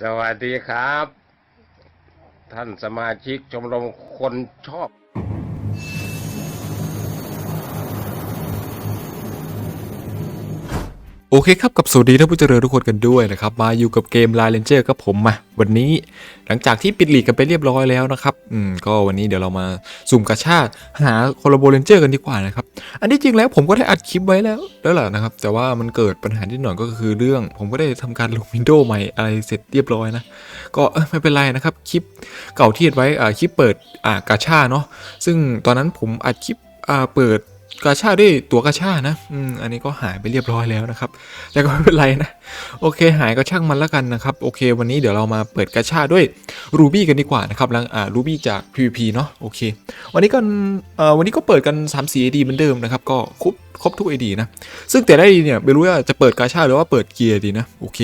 สวัสดีครับ ท่านสมาชิกชมรมคนชอบ โอเคครับกับสวัสดีท่านผู้เจริญทุกคนกันด้วยนะครับมาอยู่กับเกม Line Ranger กับผมมาวันนี้หลังจากที่ปิดหลีกกันไปเรียบร้อยแล้วนะครับอืมก็วันนี้เดี๋ยวเรามาสุ่มกระชาติหาโคลโบเรนเจอร์กันดีกว่านะครับอันที่จริงแล้วผมก็ได้อัดคลิปไว้แล้วแล้วแหละนะครับแต่ว่ามันเกิดปัญหาที่หน่อยก็คือเรื่อง ผมก็ได้ทำการลงวินโดว์ใหม่อะไรเสร็จเรียบร้อยนะก็ไม่เป็นไรนะครับคลิปเก่าที่อัดไว้อ่าคลิปเปิดอ่ากาชาเนาะซึ่งตอนนั้นผมอัดคลิปอ่าเปิด กาชาด้วยตัวกาชานะ อืม อันนี้ก็หายไปเรียบร้อยแล้วนะครับ แต่ก็ไม่เป็นไรนะ โอเค หายก็ช่างมันแล้วกันนะครับ โอเค วันนี้เดี๋ยวเรามาเปิดกาชาด้วยรูบี้กันดีกว่านะครับแล้วอ่ารูบี้จาก PVP เนาะ โอเค วันนี้ก็เอ่อ วันนี้ก็เปิดกัน3 4 AD เหมือนเดิมนะครับ ก็ครบครบทุก AD นะ ซึ่งแต่ละ AD เนี่ย ไม่รู้ว่าจะเปิดกาชาหรือว่าเปิดเกียร์ดีนะ โอเค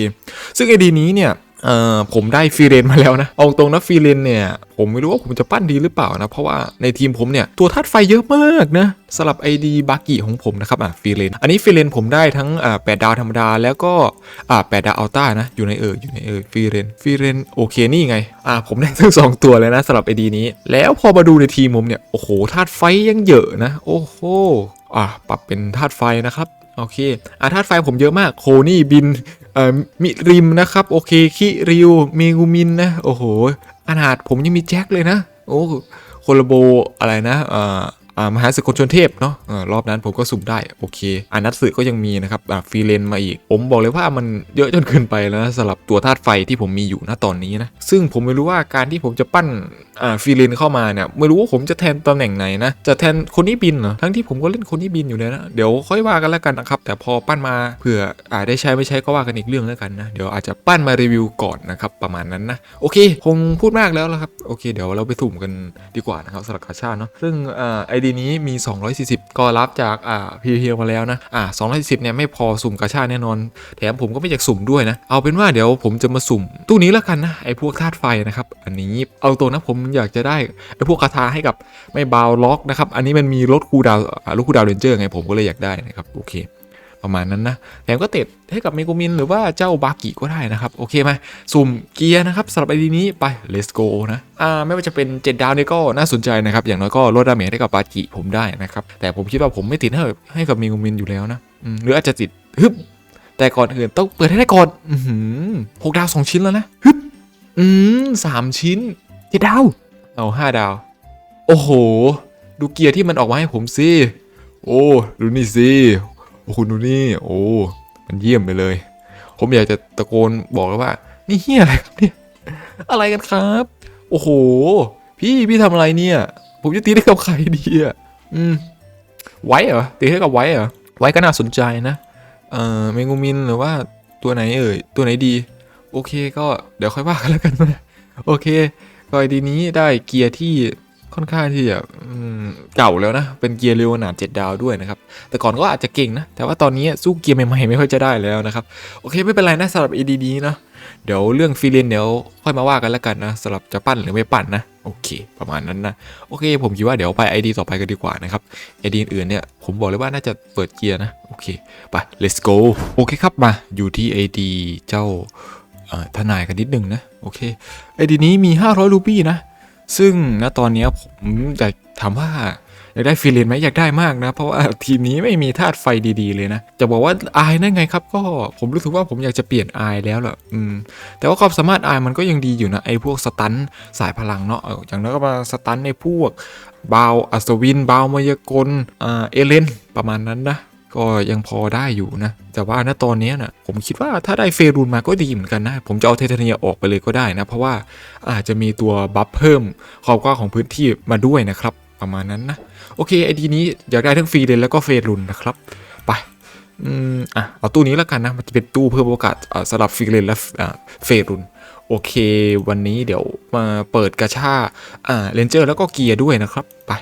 ซึ่ง AD นี้เนี่ย เอ่อผมได้ฟรีเรนมาแล้วนะเอาตรงนะฟรีเรนเนี่ย ผมไม่รู้ว่าผมจะปั้นดีหรือเปล่านะ เพราะว่าในทีมผมเนี่ย ตัวธาตุไฟเยอะมากนะสำหรับ ID บากิของผมนะครับอะฟรีเรนอันนี้ฟรีเรนผมได้ทั้งอ่าแปดดาวธรรมดาแล้วก็อ่าแปดดาวอัลต้านะ อยู่ในเอออยู่ในเออฟรีเรนฟรีเรนโอเคนี่ไงอ่าผมได้ทั้งสองตัวเลยนะสำหรับ ID นี้ แล้วพอมาดูในทีมผมเนี่ยโอ้โหธาตุไฟยังเยอะนะ โอ้โหอ่าปรับเป็นธาตุไฟนะครับโอเคอะธาตุไฟผมเยอะมากโคนี่บิน มิริมนะครับ โอเคคิริวเมงูมินนะ โอ้โหขนาดผมยังมีแจ็คเลยนะ โอ้โคลาโบอะไรนะ เอ่ออ่า มหาศึกคนชนเทพเนาะออรอบนั้นผมก็สุ่มได้โอเคอานัตสึก็ยังมีนะครับฟรีเลนมาอีก ผมบอกเลยว่ามันเยอะจนเกินไปแล้วนะสำหรับตัวธาตุไฟที่ผมมีอยู่ณตอนนี้นะซึ่งผมไม่รู้ว่าการที่ผมจะปั้นฟรีเลนเข้ามาเนี่ยไม่รู้ว่าผมจะแทนตำแหน่งไหนนะจะแทนคนนี้บินเหรอทั้งที่ผมก็เล่นคนนี้บินอยู่เลยนะเดี๋ยวค่อยว่ากันแล้วกันนะครับแต่พอปั้นมาเผื่ออาได้ใช้ไม่ใช้ก็ว่ากันอีกเรื่องแล้วกันนะเดี๋ยวอาจจะปั้นมารีวิวก่อนนะครับประมาณนั้นนะโอเคคงพูดมากแล้วละครับโอเค เดี๋ยวเราไปสุ่มกันดีกว่านะครับสำหรับกาชาเนาะซึ่งไอดีนี้มี 240 ก็รับจากอ่าพีพีมาแล้วนะอ่า240เนี่ยไม่พอสุ่มกระชาแน่นอน แถมผมก็ไม่อยากสุ่มด้วยนะ เอาเป็นว่าเดี๋ยวผมจะมาสุ่ม ตู้นี้แล้วกันนะไอพวกธาตุไฟนะครับ อันนี้เอาตัวนะผมอยากจะได้ไอพวกคาถาให้กับไม่บาวล็อกนะครับ อันนี้มันมีรถคูดาวรถคูดาวเรนเจอร์ไงผมก็เลยอยากได้นะครับโอเค ประมาณนั้นนะแถมก็เต็ดให้กับเมกุมินหรือว่าเจ้าบากิก็ได้นะครับ โอเคไหมสุ่มเกียร์นะครับสำหรับไอดีนี้ไป let's go นะอ่าไม่ว่าจะเป็น 7 ดาวนี่ก็น่าสนใจนะครับ อย่างน้อยก็ลดดาเมจให้กับบากิผมได้นะครับ แต่ผมคิดว่าผมไม่ติดให้ให้กับเมกุมินอยู่แล้วนะหรืออาจจะติดฮึบแต่ก่อนอื่นต้องเปิดให้ได้ก่อนหกดาวสองชิ้นแล้วนะฮึบอืมสามชิ้นเจ็ดดาวเอาห้าดาว โอ้โห ดูเกียร์ที่มันออกมาให้ผมสิ โอ้ ดูนี่สิ อ้คุณดูนี่โอ้มันเยี่ยมไปเลย ผมอยากจะตะโกนบอกเลยว่า นี่เฮียอะไรครับเนี่ยอะไรกันครับ โอ้โห พี่พี่ทำอะไรเนี่ย ผมจะตีได้กับใครดีอะอืมไว้เหรอตีให้กับไว้เหรอไว้ก็น่าสนใจนะ เอ่อเมงูมินหรือว่าตัวไหนเอ่ยตัวไหนดี โอเคก็เดี๋ยวค่อยว่ากันแล้วกันนะโอเคก็ไอดีนี้ได้เกียร์ที่ ค่อนข้างที่จะเก่าแล้วนะ เป็นเกียร์เร็วขนาด7ดาวด้วยนะครับ แต่ก่อนก็อาจจะเก่งนะ แต่ว่าตอนนี้สู้เกียร์ใหม่ๆไม่ค่อยจะได้แล้วนะครับ โอเคไม่เป็นไรนะสำหรับ ADD เนาะเดี๋ยวเรื่องฟรีเลนเดี๋ยวค่อยมาว่ากันแล้วกันนะสำหรับจะปั้นหรือไม่ปั้นนะ โอเค ประมาณนั้นนะ โอเค ผมคิดว่าเดี๋ยวไป ID ต่อไปกันดีกว่านะครับ ID อื่นเนี่ยผมบอกเลยว่าน่าจะเปิดเกียร์นะ โอเค ไป let's go โอเคครับมาอยู่ที่ ID เจ้าทนายกันนิดนึงนะ โอเค ID นี้มี 500รูปี้นะ ซึ่งณตอนนี้ผมอยากถามว่าอยากได้ฟรีเลนไหมอยากได้มากนะ เพราะว่าทีมนี้ไม่มีธาตุไฟดีๆเลยนะ จะบอกว่าอายนั่นไงครับ ก็ผมรู้สึกว่าผมอยากจะเปลี่ยนอายแล้วแหละอืมแต่ว่าความสามารถอายมันก็ยังดีอยู่นะไอ้พวกสตันสายพลังเนาะอออย่างนั้นก็มาสตันในพวกบาวอัศวินบาวมายากลอ่าเอเลนประมาณนั้นนะ ก็ยังพอได้อยู่นะ แต่ว่าณตอนนี้นะผมคิดว่าถ้าได้เฟรูนมาก็ดีเหมือนกันนะ ผมจะเอาเทเทเนียออกไปเลยก็ได้นะ เพราะว่าอาจจะมีตัวบัฟเพิ่มความกว้างของพื้นที่มาด้วยนะครับ ประมาณนั้นนะ โอเคไอดีนี้อยากได้ทั้งฟรีเลนแล้วก็เฟรุนนะครับ ไปอืมอะเอาตู้นี้แล้วกันนะ มันจะเป็นตู้เพิ่มโอกาสอ่าสำหรับฟรีเลนและเฟรุนโอเค วันนี้เดี๋ยวมาเปิดกระชาอ่าเรนเจอร์แล้วก็เกียร์ด้วยนะครับ ไป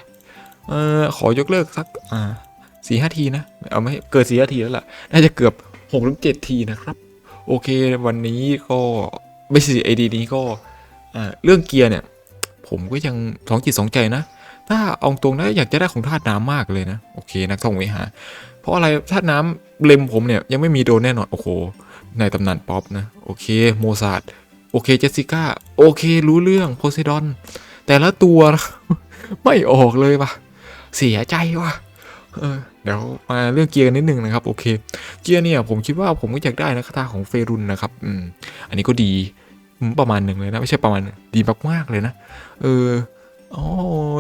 เออขอยกเลิกสักอ่า สี่ห้าทีนะ เอาไม่เกินสี่ห้าทีแล้วล่ะ น่าจะเกือบหกถึงเจ็ดทีนะครับ โอเควันนี้ก็ไม่ใช่ไอดีนี้ก็เรื่องเกียร์เนี่ย ผมก็ยังสองจิตสองใจนะ ถ้าเอาตรงนะอยากจะได้ของธาตุน้ำมากเลยนะ โอเคนักท่องเวหา เพราะอะไรธาตุน้ำเล็มผมเนี่ยยังไม่มีโดนแน่นอน โอ้โหในตำนานป๊อปนะ โอเคโมซาดโอเคเจสสิก้าโอเครู้เรื่องโพไซดอน แต่ละตัว ไม่ออกเลยว่ะ เสียใจว่ะ เออเดี๋ยวมาเรื่องเกียร์กันนิดนึงนะครับโอเค เกียร์เนี่ยผมคิดว่าผมก็อยากได้นะคาถาของเฟรุนนะครับอืมอันนี้ก็ดีประมาณหนึ่งเลยนะไม่ใช่ประมาณดีมากๆเลยนะเอออ๋อ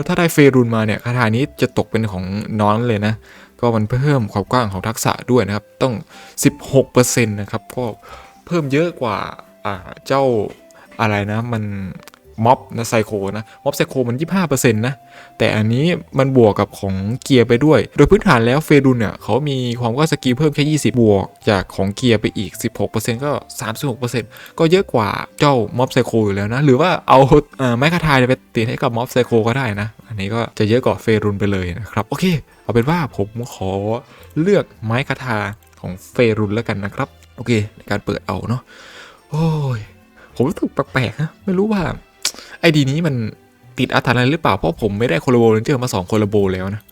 ถ้าได้เฟรุนมาเนี่ยคาถานี้จะตกเป็นของน้องเลยนะ ก็มันเพิ่มความกว้างของทักษะด้วยนะครับ ต้อง 16%นะครับก็เพิ่มเยอะกว่าอ่าเจ้าอะไรนะมัน ม็อบนะไซโคนะม็อบไซโคมัน 25%นะแต่อันนี้มันบวกกับของเกียร์ไปด้วย โดยพื้นฐานแล้วเฟรุนเนี่ยเขามีความกว้างสกิลเพิ่มแค่ 20 บวก จากของเกียร์ไปอีก 16%ก็ 36%ก็เยอะกว่าเจ้าม็อบไซโคอยู่แล้วนะ หรือว่าเอาเออไม้คาทายไปติดให้กับม็อบไซโคก็ได้นะ อันนี้ก็จะเยอะกว่าเฟรุนไปเลยนะครับ โอเค เอาเป็นว่าผมขอเลือกไม้คาทาของเฟรุนแล้วกันนะครับ โอเค ในการเปิดเอาเนาะโอ้ยผมรู้สึกแปลกๆนะ ไม่รู้ว่า ไอดีนี้มันติดอาถรรพ์อะไรหรือเปล่า เพราะผมไม่ได้โคลาโบเรนเจอร์มาสองโคลาโบแล้วนะ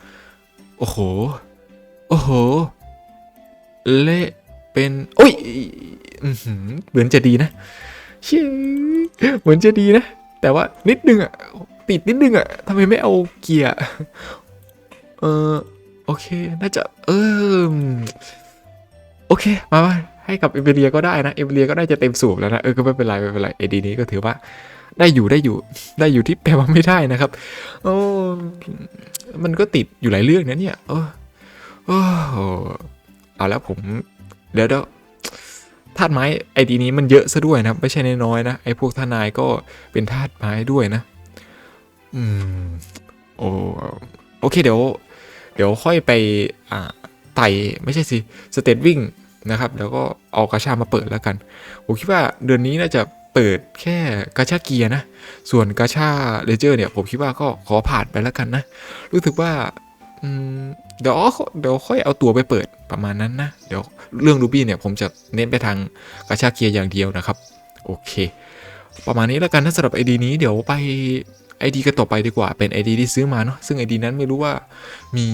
โอ้โห โอ้โห เละเป็นโอ้ยเหมือนจะดีนะเชี่ยเหมือนจะดีนะ แต่ว่านิดนึงอะ ติดนิดนึงอะทำไมไม่เอาเกียร์เออโอเค น่าจะ เออโอเค มาให้กับเอเวเรียก็ได้นะ เอเวเรียก็ได้จะเต็มสูบแล้วนะ เออ ก็ไม่เป็นไร ไม่เป็นไร เอดีนี้ก็ถือว่า ได้อยู่ได้อยู่ได้อยู่ที่แปลว่าไม่ได้นะครับ โอ้มันก็ติดอยู่หลายเรื่องนะเนี่ยโอ้โอ้เอาแล้วผมเดี๋ยวเดี๋ยวธาตุไม้ไอดีนี้มันเยอะซะด้วยนะไม่ใช่น้อยๆนะไอพวกทนายก็เป็นธาตุไม้ด้วยนะ อืมโอ้โอเคเดี๋ยว เดี๋ยวค่อยไปอ่าไต่ไม่ใช่สิสเตตวิ่งนะครับ แล้วก็เอากาชามาเปิดแล้วกัน ผมคิดว่าเดือนนี้น่าจะ เปิดแค่กาชาเกียร์นะ ส่วนกาชาเลเจอร์เนี่ย ผมคิดว่าก็ขอผ่านไปแล้วกันนะ รู้สึกว่าเดี๋ยวเดี๋ยวค่อยเอาตัวไปเปิดประมาณนั้นนะ เดี๋ยวเรื่องรูบี้เนี่ยผมจะเน้นไปทางกาชาเกียร์อย่างเดียวนะครับ โอเค ประมาณนี้แล้วกันนะสำหรับไอดีนี้เดี๋ยวไป ID ก็ต่อไปดีกว่าเป็น ID ที่ซื้อมาเนาะซึ่ง ID นั้นไม่รู้ว่ามี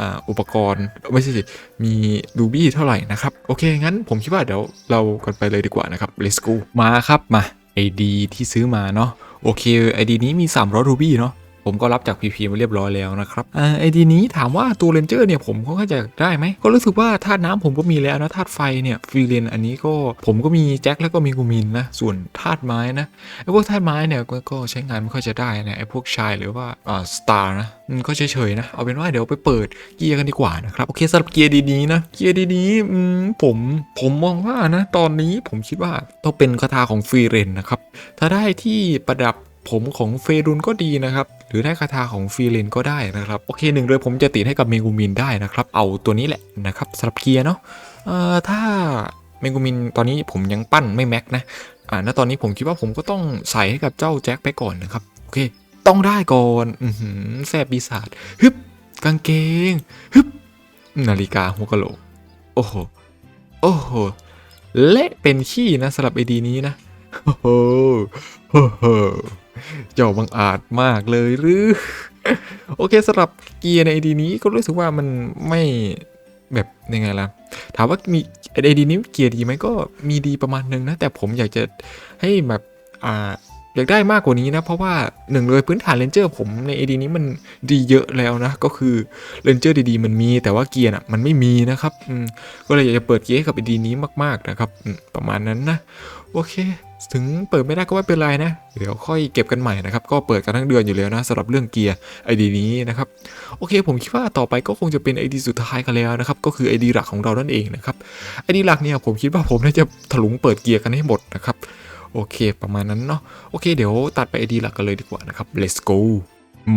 อ,อุปกรณ์ไม่ใช่สิมีรูบี้เท่าไหร่นะครับ โอเค งั้นผมคิดว่าเดี๋ยวเรากันไปเลยดีกว่านะครับ let's go มาครับมา ID ที่ซื้อมาเนาะโอเค ID นี้มี300รูบี้เนาะ ผมก็รับจาก PP มาเรียบร้อยแล้วนะครับอ่า ID นี้ถามว่าตัวเรนเจอร์เนี่ยผมก็จะได้ไหมก็รู้สึกว่าธาตุน้ำผมก็มีแล้วนะธาตุไฟเนี่ยฟรีเลนอันนี้ก็ผมก็มีแจ็คแล้วก็มีกูมินนะส่วนธาตุไม้นะไอ้พวกธาตุไม้เนี่ยก็ก็ใช้งานไม่ค่อยจะได้นะไอ้พวกชายหรือว่าอ่าสตาร์นะมันก็เฉยๆนะเอาเป็นว่าเดี๋ยวไปเปิดเกียร์กันดีกว่านะครับโอเคสำหรับเกียร์ดีๆนะเกียร์ดีๆอืมผมผมมองว่านะตอนนี้ผมคิดว่าต้องเป็นคาถาของฟรีเรนนะครับถ้าได้ที่ประดับ ผมของเฟรุนก็ดีนะครับ หรือได้คาถาของฟีเลนก็ได้นะครับ โอเคหนึ่งเลยผมจะติดให้กับเมกูมินได้นะครับ เอาตัวนี้แหละนะครับสำหรับเกียร์เนาะเอ่อถ้าเมกูมินตอนนี้ผมยังปั้นไม่แม็กนะอ่าณตอนนี้ผมคิดว่าผมก็ต้องใส่ให้กับเจ้าแจ็คไปก่อนนะครับ โอเค ต้องได้ก่อนอืแสบปีศาจฮึบกางเกงฮึบนาฬิกาหัวกะโหลกโอ้โหโอ้โหเละเป็นขี้นะสำหรับไอดีนี้นะโอ้โหโอ้โห เจ้าบังอาจมากเลยหรือ โอเคสำหรับเกียร์ในไอดีนี้ก็รู้สึกว่ามันไม่แบบยังไงล่ะ ถามว่ามีไอดีนี้เกียร์ดีไหมก็มีดีประมาณนึงนะ แต่ผมอยากจะให้แบบอ่า อยากได้มากกว่านี้นะ เพราะว่าหนึ่งเลยพื้นฐานเลนเจอร์ผมในไอดีนี้มันดีเยอะแล้วนะ ก็คือเลนเจอร์ดีๆ มันมีแต่ว่าเกียร์น่ะมันไม่มีนะครับก็เลยอยากจะเปิดเกียร์ให้กับไอดีนี้มากๆนะครับประมาณนั้นนะ โอเค ถึงเปิดไม่ได้ก็ไม่เป็นไรนะ เดี๋ยวค่อยเก็บกันใหม่นะครับ ก็เปิดกันทั้งเดือนอยู่แล้วนะสำหรับเรื่องเกียร์ไอดีนี้นะครับ โอเค ผมคิดว่าต่อไปก็คงจะเป็น ID สุดท้ายกันแล้วนะครับ ก็คือ ID หลักของเรานั่นเองนะครับ ID หลักเนี่ยผมคิดว่าผมน่าจะถลุงเปิดเกียร์กันให้หมดนะครับ โอเค ประมาณนั้นเนาะโอเค เดี๋ยวตัดไป ID หลักกันเลยดีกว่านะครับ let's go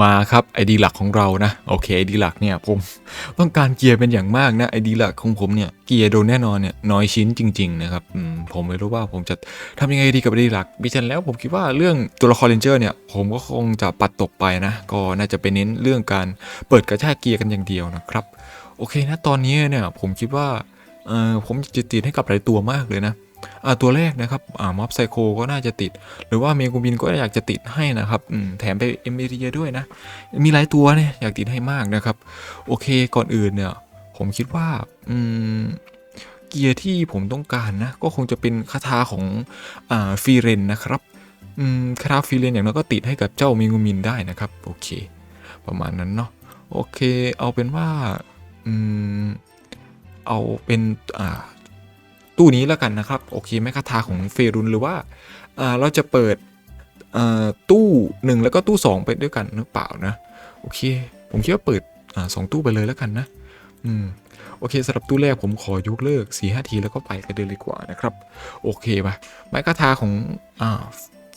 มาครับ ID หลักของเรานะ โอเค ID หลักเนี่ยผมต้องการเกียร์เป็นอย่างมากนะ ID หลักของผมเนี่ยเกียร์โดนแน่นอนเนี่ยน้อยชิ้นจริง ๆ นะครับผมไม่รู้ว่าผมจะทำยังไงดีกับ ID หลักบิชันแล้วผมคิดว่าเรื่องตัวละครเรนเจอร์เนี่ย ผมก็คงจะปัดตกไปนะ ก็น่าจะไปนเน้นเรื่องการเปิดกระชากเกียร์กันอย่างเดียวนะครับ โอเคนะตอนนี้เนี่ยผมคิดว่าเออผมจะติดให้กับหลายตัวมากเลยนะ ตัวแรกนะครับม็อบไซโคก็น่าจะติด หรือว่าเมกูบินก็อยากจะติดให้นะครับแถมไปเอเมเรียด้วยนะ มีหลายตัวเนี่ยอยากติดให้มากนะครับ โอเคก่อนอื่นเนี่ย ผมคิดว่าอืมเกียร์ที่ผมต้องการนะ ก็คงจะเป็นคาถาของอ่าฟีเรนนะครับอืมคาถาฟีเรนอย่างน้อยก็ติดให้กับเจ้ามิงูมินได้นะครับ โอเค ประมาณนั้นเนาะโอเค เอาเป็นว่าอืมเอาเป็นอ่า ตู้นี้แล้วกันนะครับ โอเคไหมคาถาของเฟรุนหรือว่าเราจะเปิดตู้หนึ่งแล้วก็ตู้สองไปด้วยกันหรือเปล่านะ โอเค ผมคิดว่าเปิดอสองตู้ไปเลยแล้วกันนะ อืมโอเคสำหรับตู้แรกผมขอยกเลิก4ีหทีแล้วก็ไปกันเลยดีกว่านะครับ โอเคปะไม้คทาของอ่า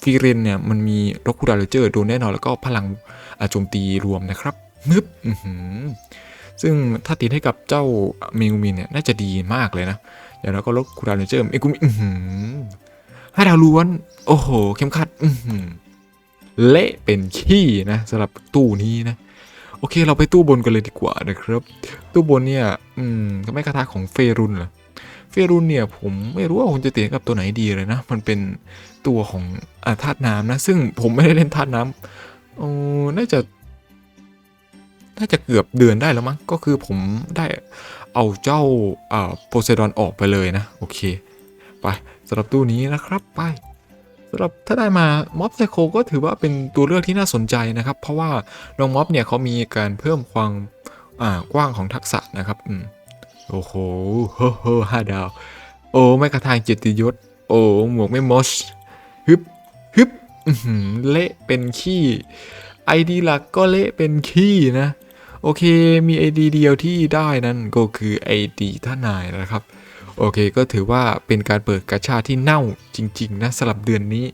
ฟีเรนเนี่ยมันมีร็อกคูดาเลเจอร์โดนแน่นอนแล้วก็พลังโจมตีรวมนะครับนึบอื้อซึ่งถ้าติดให้กับเจ้าเมงูมินเนี่ยน่าจะดีมากเลยนะ อย่างแล้วก็ร็อกคูดาเลเจอร์เมงูมินอื้อหือห้าดาวล้วน โอ้โห เข้มขัดอืเละเป็นขี้นะสำหรับตู้นี้นะ โอเคเราไปตู้บนกันเลยดีกว่านะครับ ตู้บนเนี่ย อืมก็ไม่คาถาของเฟรุนเหรอเฟรุนเนี่ยผมไม่รู้ว่าผมจะเตียกับตัวไหนดีเลยนะ มันเป็นตัวของอาธาตุน้ำนะ ซึ่งผมไม่ได้เล่นธาตุน้ำโอ้น่าจะ น่าจะเกือบเดือนได้แล้วมั้งก็คือผมได้เอาเจ้าอ่าโพไซดอนออกไปเลยนะ โอเค ไปสำหรับตู้นี้นะครับไปสำหรับถ้าได้มาม็อบไซโคก็ถือว่าเป็นตัวเลือกที่น่าสนใจนะครับ เพราะว่าน้องม็อบเนี่ยเขามีการเพิ่มความอ่ากว้างของทักษะนะครับอืมโอ้โหเฮ้อเฮ้อห้าดาว โอ้ไม่กระทางเกียรติยศ โอ้หมวกไม่มอชฮึบฮึบเละเป็นขี้ไอดีหลักก็เละเป็นขี้นะ โอเคมีไอเดียวที่ได้นั่นก็คือไอดีท่านายนะครับ โอเคก็ถือว่าเป็นการเปิดกาชาที่เน่าจริง ๆ นะสำหรับเดือนนี้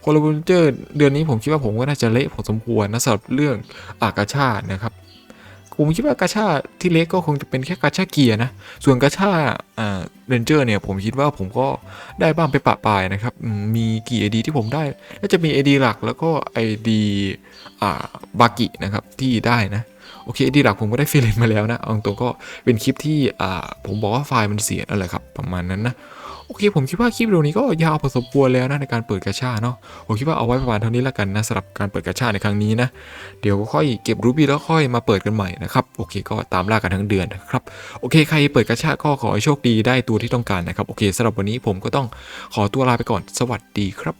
โคลาบูเจอร์เดือนนี้ผมคิดว่าผมก็น่าจะเละพอสมควรนะสำหรับเรื่องอากาชานะครับผมคิดว่ากาชาที่เล็กก็คงจะเป็นแค่กาชาเกียร์นะ ส่วนกาชาเรนเจอร์เนี่ยผมคิดว่าผมก็ได้บ้างไปปะปายนะครับ มีกี่ไอดีที่ผมได้น่าจะมีไอดีหลักแล้วก็ไอดีบากินะครับที่ได้นะ โอเคดีหลักผมก็ได้ฟิลเลนมาแล้วนะเอาตรงก็เป็นคลิปที่อ่าผมบอกว่าไฟล์มันเสียนั่นแหละครับประมาณนั้นนะโอเคผมคิดว่าคลิปวิดีโอนี้ก็ยาวพอสมควรแล้วนะในการเปิดกาชาเนาะผมคิดว่าเอาไว้ประมาณเท่านี้แล้วกันนะสำหรับการเปิดกาชาในครั้งนี้นะเดี๋ยวค่อยเก็บรูบี้แล้วค่อยมาเปิดกันใหม่นะครับโอเค ก็ตามล่ากันทั้งเดือนนะครับโอเคใครเปิดกาชาก็ขอให้โชคดีได้ตัวที่ต้องการนะครับโอเคสำหรับวันนี้ผมก็ต้องขอตัวลาไปก่อนสวัสดีครับ